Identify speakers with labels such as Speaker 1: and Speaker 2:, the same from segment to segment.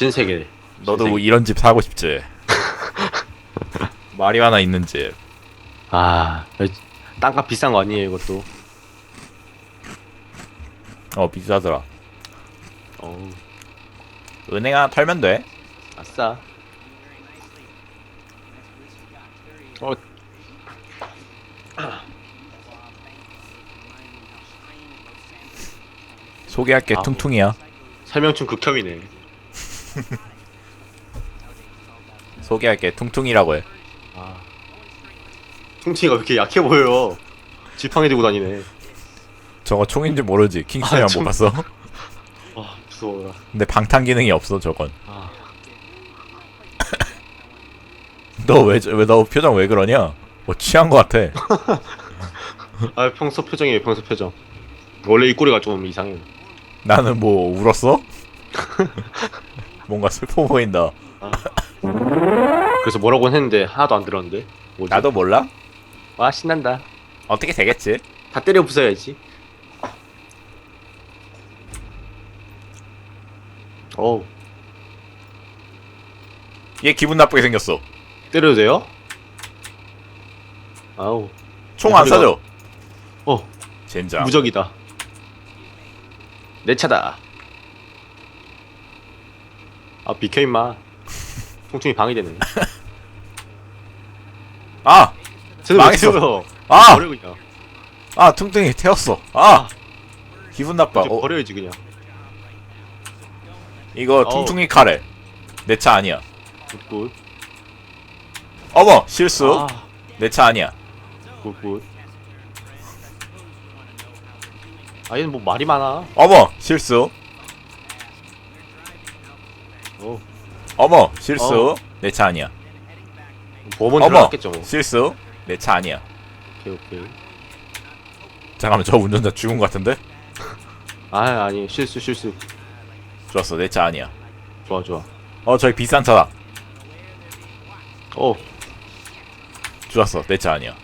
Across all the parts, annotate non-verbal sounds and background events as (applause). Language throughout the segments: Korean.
Speaker 1: 신세계.
Speaker 2: 너도 뭐
Speaker 1: 신세계.
Speaker 2: 이런 집 사고 싶지? (laughs) 마리화나 있는 집.
Speaker 1: 아, 땅값 비싼 거 아니에요, 이것도.
Speaker 2: 어 비싸더라.
Speaker 1: 어우,
Speaker 2: 은행 하나 털면 돼.
Speaker 1: 아싸. 어,
Speaker 2: 소개할게
Speaker 1: 아우.
Speaker 2: 퉁퉁이야.
Speaker 1: 설명충 극혐이네. (laughs)
Speaker 2: 소개할게 퉁퉁이라고 해.
Speaker 1: 아. 퉁퉁이가 왜 이렇게 약해 보여요? 지팡이 들고 다니네.
Speaker 2: 저거 총인지 모르지. 킹스만
Speaker 1: 아,
Speaker 2: 못
Speaker 1: 총-
Speaker 2: 봤어.
Speaker 1: 와, (laughs) 무서워라.
Speaker 2: 근데 방탄 기능이 없어 저건.
Speaker 1: 아, (laughs)
Speaker 2: 너 왜 왜 너 표정 왜 그러냐? 뭐 취한 거 같아.
Speaker 1: 아 평소 표정이에요, 평소 표정. 원래 입꼬리가 좀 이상해요.
Speaker 2: 나는 뭐 울었어? 뭔가 슬퍼 보인다.
Speaker 1: 그래서 뭐라고 했는데 하나도 안 들었는데. 뭐지?
Speaker 2: 나도 몰라?
Speaker 1: 와 신난다.
Speaker 2: 어떻게 되겠지?
Speaker 1: 다 때려 부숴야지. 어우,
Speaker 2: 얘 기분 나쁘게 생겼어.
Speaker 1: 때려도 돼요? 아우,
Speaker 2: 총 안 쏴줘.
Speaker 1: 어,
Speaker 2: 젠장.
Speaker 1: 무적이다. 내 차다. 아 비켜 임마. 통충이 방이 되네.
Speaker 2: 아!
Speaker 1: 쟤는 왜
Speaker 2: 망했어. 아!
Speaker 1: 버려 그냥.
Speaker 2: 아 퉁퉁이 태웠어. 아! 기분 나빠.
Speaker 1: 저
Speaker 2: 어,
Speaker 1: 버려야지 그냥.
Speaker 2: 이거
Speaker 1: 어우.
Speaker 2: 퉁퉁이 카레. 내 차 아니야.
Speaker 1: 굿굿.
Speaker 2: 어머 실수.
Speaker 1: 아,
Speaker 2: 내 차 아니야.
Speaker 1: 굿굿. 아 얘는 뭐 말이 많아.
Speaker 2: 어머 실수.
Speaker 1: 어,
Speaker 2: 어머 실수.
Speaker 1: 어.
Speaker 2: 내 차 아니야. 어머
Speaker 1: 들어갔겠죠 뭐.
Speaker 2: 실수. 내 차 아니야.
Speaker 1: 오케이 오케이.
Speaker 2: 잠깐만 저 운전자 죽은 것 같은데? (laughs)
Speaker 1: 아 아니 실수 실수.
Speaker 2: 좋았어 내 차 아니야.
Speaker 1: 좋아 좋아.
Speaker 2: 어 저기 비싼 차다.
Speaker 1: 어,
Speaker 2: 좋았어 내 차 아니야.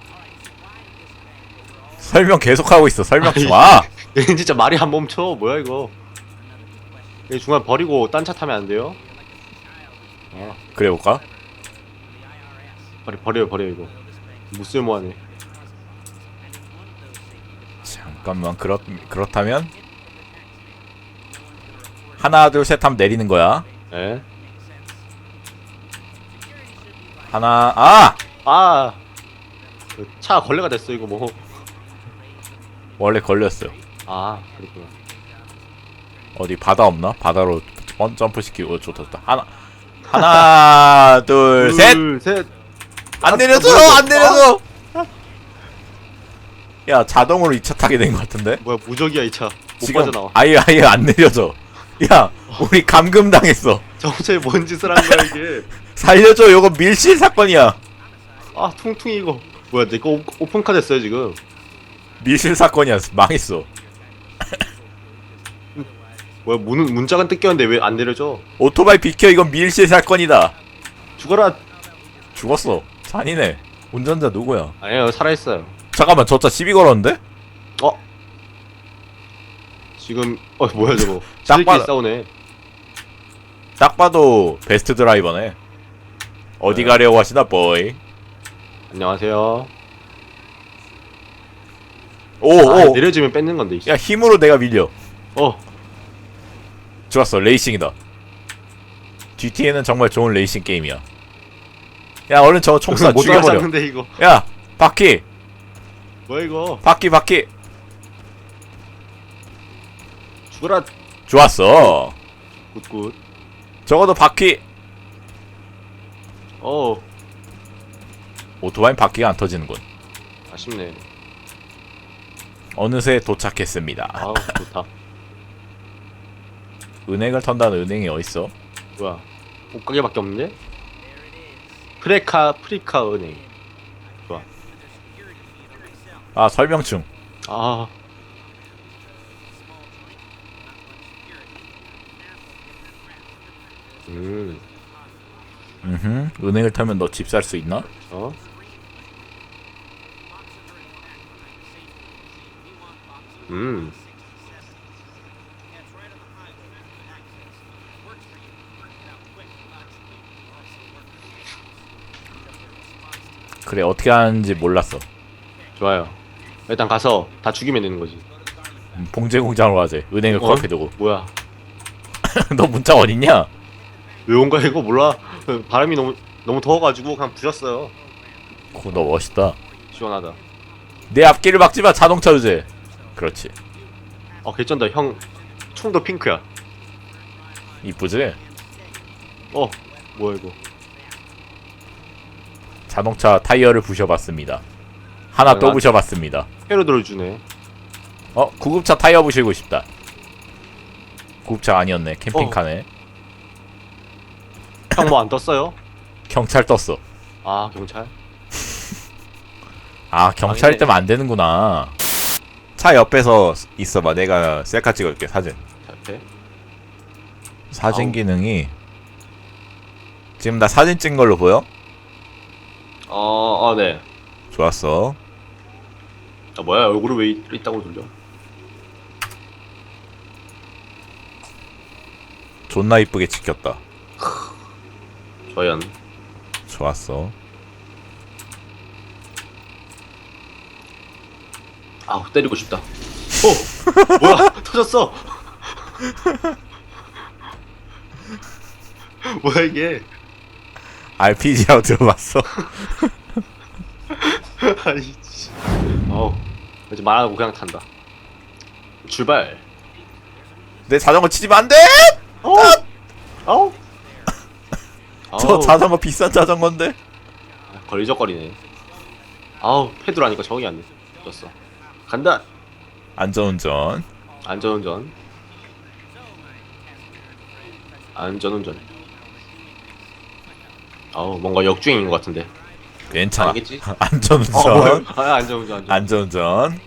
Speaker 2: 설명 계속하고 있어 설명
Speaker 1: 아니.
Speaker 2: 좀 와.
Speaker 1: 얘는 (laughs) 진짜 말이 안 멈춰. 뭐야 이거? 얘 중간 버리고 딴 차 타면 안 돼요? 아,
Speaker 2: 그래 볼까?
Speaker 1: 버려 버려요 버려 이거. 무쓸모하네.
Speaker 2: 잠깐만 그렇 그렇다면 하나 둘 셋 하면 내리는 거야.
Speaker 1: 에?
Speaker 2: 하나 아
Speaker 1: 아, 차 걸레가 됐어 이거 뭐.
Speaker 2: 원래 걸렸어요.
Speaker 1: 아, 그렇구나.
Speaker 2: 어디 바다 없나? 바다로 원 점프 시키고 어, 좋다 좋다. 하나 하나 (laughs) 둘 셋.
Speaker 1: 둘, 셋.
Speaker 2: 안
Speaker 1: 아,
Speaker 2: 내려줘 안 내려줘. 야 자동으로 2차 타게 된 것 같은데?
Speaker 1: 뭐야 무적이야 이 차. 못
Speaker 2: 지금
Speaker 1: 빠져나와.
Speaker 2: 아예 아예 안 내려져. 야 (laughs) 우리 감금 당했어.
Speaker 1: 정체 뭔 짓을 한 거야 이게. (laughs)
Speaker 2: 살려줘 요거 밀실 사건이야.
Speaker 1: 아, 퉁퉁이 이거. 뭐야 내거 오- 오픈카 됐어요 지금.
Speaker 2: 밀실 사건이야 망했어.
Speaker 1: 뭐야 문 문짝은 뜯겼는데 왜 안 내려져?
Speaker 2: 오토바이 비켜 이건 밀실 사건이다.
Speaker 1: 죽어라.
Speaker 2: 죽었어. 잔이네. 운전자 누구야?
Speaker 1: 아니에요 살아 있어요.
Speaker 2: 잠깐만 저 차 시비 걸었는데?
Speaker 1: 어? 지금 어 뭐야 저거? (laughs)
Speaker 2: 딱
Speaker 1: 지들끼리
Speaker 2: 봐도-
Speaker 1: 싸우네.
Speaker 2: 딱 봐도 베스트 드라이버네. 어디
Speaker 1: 네.
Speaker 2: 가려고 하시나 보이?
Speaker 1: 안녕하세요.
Speaker 2: 오
Speaker 1: 아,
Speaker 2: 오.
Speaker 1: 내려지면 뺏는 건데. 이씨.
Speaker 2: 야 힘으로 내가 밀려.
Speaker 1: 어.
Speaker 2: 좋았어 레이싱이다. GTA는 정말 좋은 레이싱 게임이야. 야 얼른 저 (laughs)
Speaker 1: 못
Speaker 2: 죽여버려.
Speaker 1: 따라잡는데 이거.
Speaker 2: 야 바퀴
Speaker 1: 뭐야 이거?
Speaker 2: 바퀴 바퀴.
Speaker 1: 죽어라.
Speaker 2: 좋았어.
Speaker 1: 굿굿.
Speaker 2: 적어도 바퀴.
Speaker 1: 어.
Speaker 2: 오토바이 바퀴가 안 터지는군.
Speaker 1: 아쉽네.
Speaker 2: 어느새 도착했습니다.
Speaker 1: 아우 좋다.
Speaker 2: 은행을 턴다는 은행이 어딨어?
Speaker 1: 뭐야? 옷가게밖에 없는데? 프레카 프리카 은행.
Speaker 2: 아 설명충.
Speaker 1: 아. 음.
Speaker 2: 음. 은행을 타면 너 집 살 수 있나?
Speaker 1: 어? 음.
Speaker 2: 그래 어떻게 하는지 몰랐어.
Speaker 1: 좋아요. 일단 가서 다 죽이면 되는 거지.
Speaker 2: 음, 봉제 공장으로 가재. 은행을
Speaker 1: 어?
Speaker 2: 코앞에 두고. (laughs)
Speaker 1: 뭐야?
Speaker 2: 너 문자 어딨냐?
Speaker 1: 왜 온 거야 이거 몰라. 바람이 너무 너무 더워가지고 그냥 부셨어요.
Speaker 2: 그거 너 멋있다.
Speaker 1: 시원하다.
Speaker 2: 내 앞길을 막지 마 자동차 유제. 그렇지.
Speaker 1: 어 개쩐다 형. 총도 핑크야.
Speaker 2: 이쁘지?
Speaker 1: 어 뭐야 이거?
Speaker 2: 자동차 타이어를 부셔봤습니다. 하나 또
Speaker 1: 난-
Speaker 2: 부셔봤습니다.
Speaker 1: 회로 들어주네.
Speaker 2: 어 구급차 타이어 부시고 싶다. 구급차 아니었네 캠핑카네.
Speaker 1: 형 뭐 안 떴어요? (laughs)
Speaker 2: 경찰 떴어.
Speaker 1: 아 경찰.
Speaker 2: 아 경찰
Speaker 1: 아니네.
Speaker 2: 때면 안 되는구나. 차 옆에서 있어봐. 내가 셀카 찍어줄게 사진.
Speaker 1: 자, 옆에.
Speaker 2: 사진
Speaker 1: 아우.
Speaker 2: 기능이 지금 나 사진 찍은 걸로 보여?
Speaker 1: 어, 어, 네.
Speaker 2: 좋았어.
Speaker 1: 아, 뭐야, 얼굴을 왜 있- 있다고 돌려?
Speaker 2: 존나 이쁘게 찍혔다.
Speaker 1: 저연.
Speaker 2: 좋았어.
Speaker 1: 아우, 때리고 싶다. 어! (laughs) 뭐야, 터졌어! (laughs) 뭐야, 이게?
Speaker 2: RPG라고 들어봤어? (laughs)
Speaker 1: 아니, 씨. 어우, 이제 말하고 그냥 탄다. 출발.
Speaker 2: 내 자전거 치지면 안 돼!
Speaker 1: 어우! 아우! (laughs)
Speaker 2: 저 자전거 비싼 자전거인데?
Speaker 1: 걸리적거리네. 아우, 패드라니까 적응이 안 돼. 졌어. 간다!
Speaker 2: 안전운전.
Speaker 1: 안전운전. 안전운전. 아우 뭔가 역주행인 것 같은데.
Speaker 2: 괜찮아.
Speaker 1: 아니겠지? (laughs)
Speaker 2: 안전운전.
Speaker 1: 어? 아, 안전운전. 안전.
Speaker 2: 안전운전.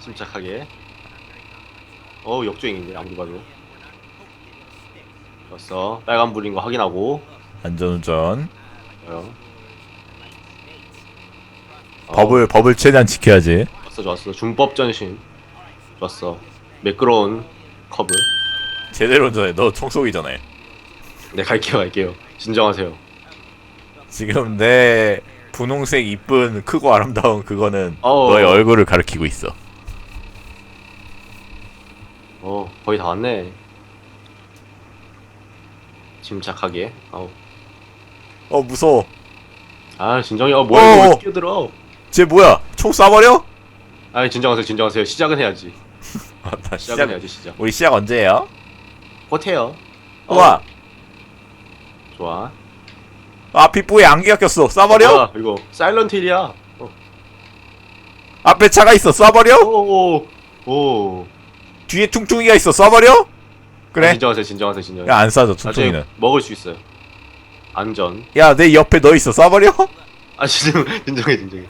Speaker 1: 침착하게. 어우 역주행인데 아무리 봐도. 좋았어. 빨간 불인 거 확인하고.
Speaker 2: 안전운전.
Speaker 1: 어,
Speaker 2: 법을 법을 최대한 지켜야지.
Speaker 1: 좋았어 좋았어. 준법 전신. 좋았어. 매끄러운 커브.
Speaker 2: 제대로 운전해. 너 총 쏘기 전에.
Speaker 1: 네 갈게요 갈게요. 진정하세요.
Speaker 2: 지금 내 분홍색 이쁜 크고 아름다운 그거는
Speaker 1: 어우.
Speaker 2: 너의 얼굴을 가리키고 있어.
Speaker 1: 어 거의 다 왔네. 침착하게. 아우.
Speaker 2: 어 무서워.
Speaker 1: 아 진정해. 어 뭐야
Speaker 2: 어어.
Speaker 1: 왜 끼어들어?
Speaker 2: 쟤 뭐야? 총 쏴버려?
Speaker 1: 아 진정하세요 진정하세요. 시작은 해야지. (laughs)
Speaker 2: 아, 나
Speaker 1: 시작은
Speaker 2: 시작.
Speaker 1: 해야지 시작.
Speaker 2: 우리 시작 언제예요?
Speaker 1: 호태요. 어,
Speaker 2: 우와.
Speaker 1: 좋아.
Speaker 2: 아 빗부에 안개가 꼈어. 쏴버려?
Speaker 1: 뭐야, 이거 사일런트 힐이야. 어.
Speaker 2: 앞에 차가 있어. 쏴버려?
Speaker 1: 오 오 오.
Speaker 2: 뒤에 퉁퉁이가 있어. 쏴버려?
Speaker 1: 아,
Speaker 2: 그래.
Speaker 1: 진정하세요 진정하세요 진정해.
Speaker 2: 야안 쏴줘
Speaker 1: 나중에
Speaker 2: 퉁퉁이는.
Speaker 1: 먹을 수 있어요. 안전.
Speaker 2: 야 내 옆에 너 있어. 쏴버려?
Speaker 1: 아 진정 진정해 진정해.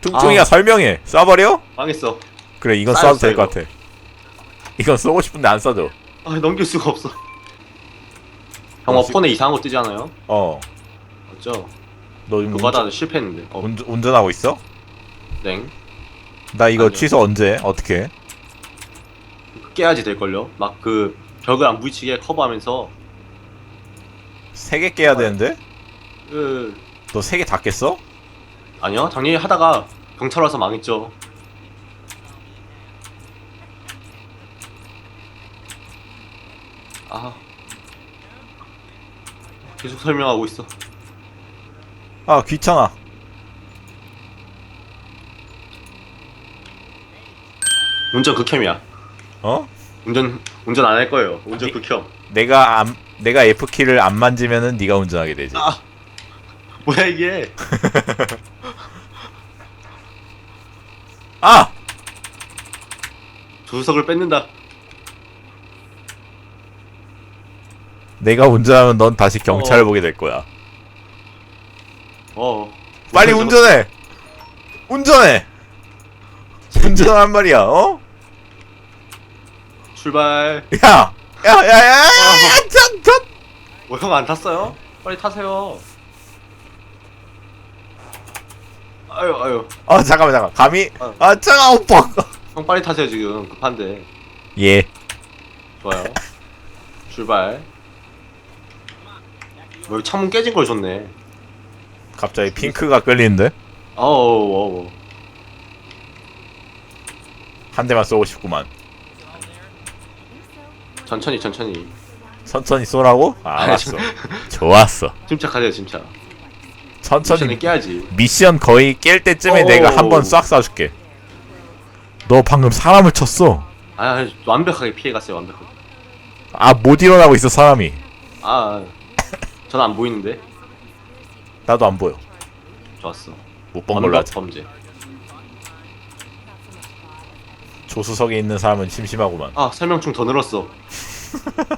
Speaker 2: 퉁퉁이가
Speaker 1: 아.
Speaker 2: 설명해. 쏴버려?
Speaker 1: 망했어.
Speaker 2: 그래 이건 쏴도 될것
Speaker 1: 이거.
Speaker 2: 같아. 이건 쏘고 싶은데 안 쏴줘.
Speaker 1: 아 넘길 수가 없어. 형,
Speaker 2: 어,
Speaker 1: 어,
Speaker 2: 시-
Speaker 1: 폰에 이상한 거 뜨지 않아요?
Speaker 2: 어.
Speaker 1: 맞죠?
Speaker 2: 너 지금
Speaker 1: 그거 하다 실패했는데. 어,
Speaker 2: 운전, 운전하고 있어?
Speaker 1: 땡.
Speaker 2: 나 이거
Speaker 1: 아니요.
Speaker 2: 취소 언제? 어떻게?
Speaker 1: 깨야지 될걸요? 막 그 벽을 안 부딪히게 커버하면서
Speaker 2: 세 개 깨야 되는데?
Speaker 1: 그
Speaker 2: 너 세 개 다 깼어?
Speaker 1: 아니요 작년에 하다가 경찰 와서 망했죠 아 계속 설명하고 있어
Speaker 2: 아 귀찮아.
Speaker 1: 운전 극혐이야
Speaker 2: 어?
Speaker 1: 운전 운전 안 할 거예요 운전 극혐
Speaker 2: 내가 안 내가 F 키를 안 만지면은 네가 운전하게 되지.
Speaker 1: 아 뭐야 이게 (laughs)
Speaker 2: 아!
Speaker 1: 조수석을 뺏는다
Speaker 2: 내가 운전하면 넌 다시 경찰을
Speaker 1: 어.
Speaker 2: 보게 될 거야.
Speaker 1: 어
Speaker 2: 빨리
Speaker 1: 운전-
Speaker 2: 운전해. 운전해. 운전한 말이야. 어?
Speaker 1: 출발
Speaker 2: 야. 야, 야, 야, 야,
Speaker 1: 어.
Speaker 2: 짠, 짠.
Speaker 1: 뭐형안 탔어요? 빨리 타세요 아유 아유
Speaker 2: 어, 잠깐만, 잠깐. 감히
Speaker 1: 어.
Speaker 2: 아, 차가 오빠.
Speaker 1: 형 빨리 타세요 지금 급한데
Speaker 2: 예.
Speaker 1: 좋아요 출발 뭐 여기 창문 깨진 걸 줬네
Speaker 2: 갑자기 핑크가 끌리는데?
Speaker 1: 어우 어우
Speaker 2: 한 대만 쏘고 싶구만.
Speaker 1: 천천히 천천히
Speaker 2: 천천히 쏘라고? (laughs) 알았어. 좋았어.
Speaker 1: 침착하세요 침착
Speaker 2: 천천히
Speaker 1: 천천히 깨야지
Speaker 2: 미션 거의 깰 때쯤에
Speaker 1: 오.
Speaker 2: 내가 한 번 싹 쏴줄게. 너 방금 사람을 쳤어.
Speaker 1: 아 완벽하게 피해갔어요 완벽하게
Speaker 2: 아 못 일어나고 있어 사람이.
Speaker 1: 아저 는안 보이는데
Speaker 2: 나도 안 보여.
Speaker 1: 좋았어
Speaker 2: 못 본 걸로
Speaker 1: 완벽
Speaker 2: 하자.
Speaker 1: 범죄
Speaker 2: 조수석에 있는 사람은 심심하구만.
Speaker 1: 아 설명충 더 늘었어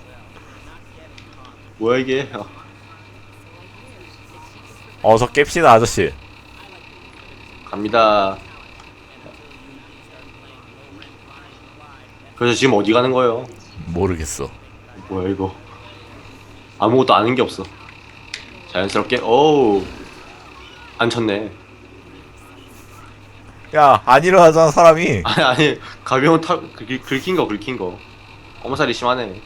Speaker 1: (laughs) 뭐야 이게 아,
Speaker 2: 어서 깹시다 아저씨.
Speaker 1: 갑니다 그래서 지금 어디 가는 거예요?
Speaker 2: 모르겠어.
Speaker 1: 뭐야 이거 아무것도 아는 게 없어 자연스럽게 어우 안 쳤네
Speaker 2: 야 안 일어나잖아 사람이. (laughs)
Speaker 1: 아니 아니 가벼운 털 긁- 긁힌 거 긁힌 거 엄살이 심하네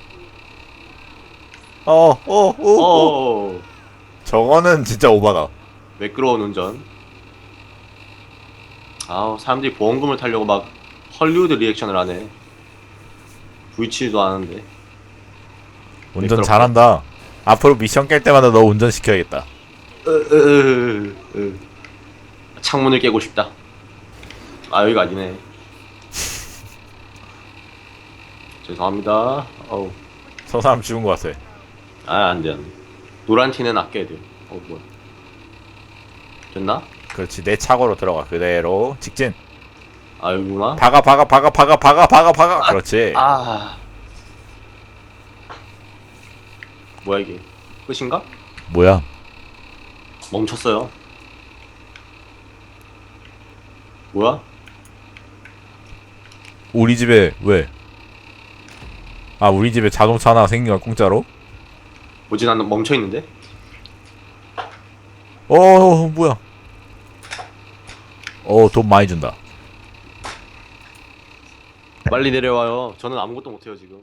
Speaker 2: 어 어 어 어, 어, 어.
Speaker 1: 어어
Speaker 2: 저거는 진짜 오바다.
Speaker 1: 매끄러운 운전 아우 사람들이 보험금을 타려고 막 헐리우드 리액션을 하네 부딪히지도 않은데
Speaker 2: 운전
Speaker 1: 매끄럽다.
Speaker 2: 잘한다. 앞으로 미션 깰 때마다 너 운전 시켜야겠다.
Speaker 1: 으으으 으 으. 창문을 깨고 싶다 아 여기가 아니네 (laughs) 죄송합니다 어우
Speaker 2: 저 사람 죽은 것 같아.
Speaker 1: 아 안 돼 안 돼 노란 티는 아껴야 돼요 어 뭐야 됐나?
Speaker 2: 그렇지 내 차고로 들어가 그대로 직진.
Speaker 1: 아 여기구나
Speaker 2: 박아 박아 박아 박아 박아 박아 박아. 그렇지.
Speaker 1: 아 뭐야 이게 끝인가?
Speaker 2: 뭐야?
Speaker 1: 멈췄어요 뭐야?
Speaker 2: 우리 집에 왜? 아 우리 집에 자동차 하나 생긴 거야 공짜로?
Speaker 1: 뭐지 나는 멈춰 있는데?
Speaker 2: 어 뭐야? 어돈 많이 준다.
Speaker 1: 빨리 내려와요 저는 아무것도 못해요 지금